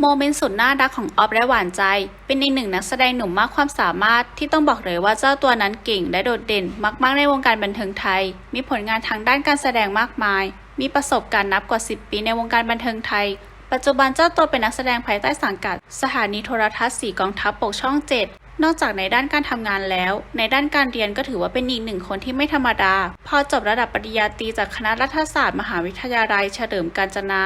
โมเมนต์สุดน่ารักของออฟและหวานใจ เป็นอีกหนึ่งนักแสดงหนุ่มมากความสามารถที่ต้องบอกเลยว่าเจ้าตัวนั้นเก่งและโดดเด่นมากๆในวงการบันเทิงไทย มีผลงานทางด้านการแสดงมากมาย มีประสบการณ์นับกว่า 10 ปีในวงการบันเทิงไทย ปัจจุบันเจ้าตัวเป็นนักแสดงภายใต้สังกัด สถานีโทรทัศน์สีกองทัพปกช่อง 7นอกจากในด้านการทำงานแล้ว ในด้านการเรียนก็ถือว่าเป็นอีกหนึ่งคนที่ไม่ธรรมดา พอจบระดับปริญญาตรีจากคณะรัฐศาสตร์มหาวิทยาลัยเฉลิมกาญจนา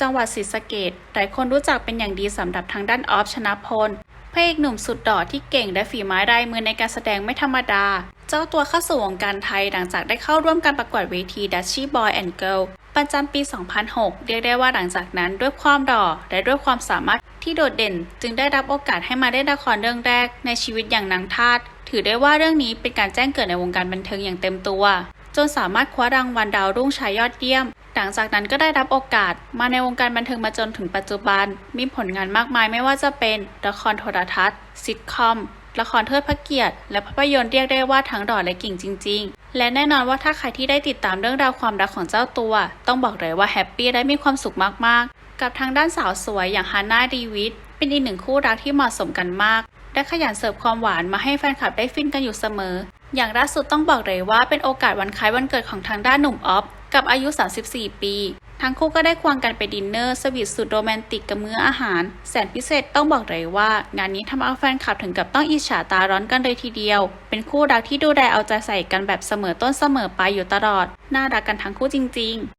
จังหวัดศรีสะเกษหลายคนรู้จักเป็นอย่างดีสำหรับทางด้านออฟชนะพลพระเอกหนุ่มสุดหล่อที่เก่งและฝีไม้ลายมือในการแสดงไม่ธรรมดา เจ้าตัวเข้าสู่วงการไทยหลังจากได้เข้าร่วมการประกวดเวที Dutchy Boy and Girl ประจำปี 2006 เรียกได้ว่าหลังจากนั้นด้วยความหล่อและด้วยความสามารถที่โดดเด่น จึงได้รับโอกาสให้มาได้ละครเรื่องแรกในชีวิตอย่างนางทาสถือได้ว่าเรื่องนี้เป็นการแจ้งเกิดในวงการบันเทิงอย่างเต็มตัว จนสามารถคว้ารางวัลดาวรุ่งชายยอดเยี่ยม หลังจากนั้นก็ได้รับโอกาส มาในวงการบันเทิงมาจนถึงปัจจุบัน มีผลงานมากมายไม่ว่าจะเป็นละครโทรทัศน์ซิทคอมละครเทิดพระเกียรติ และภาพยนตร์เรียกได้ว่าทั้งหล่อและเก่งจริง ๆ และแน่นอนว่าถ้าใครที่ได้ติดตามเรื่องราวความรักของเจ้าตัว ต้องบอกเลยว่าแฮปปี้และมีความสุขมากๆ กับทางด้านสาวสวยอย่างฮาน่าดีวิทเป็นอีกหนึ่งคู่รักที่เหมาะสมกันมาก และขยันเสิร์ฟความหวานมาให้แฟนคลับได้ฟินกันอยู่เสมอ อย่างล่าสุดต้องบอกเลยว่าเป็นโอกาสวันคล้ายวันเกิดของทางด้านหนุ่มออฟกับอายุ 34 ปี ทั้งคู่ก็ได้ควงกันไปดินเนอร์สวีทสุดโรแมนติกกับมื้ออาหาร แสนพิเศษต้องบอกเลยว่า งานนี้ทำเอาแฟนคลับถึงกับต้องอิจฉาตาร้อนกันเลยทีเดียว เป็นคู่รักที่ดูแลเอาใจใส่กันแบบเสมอต้นเสมอปลายอยู่ตลอด น่ารักกันทั้งคู่จริง ๆ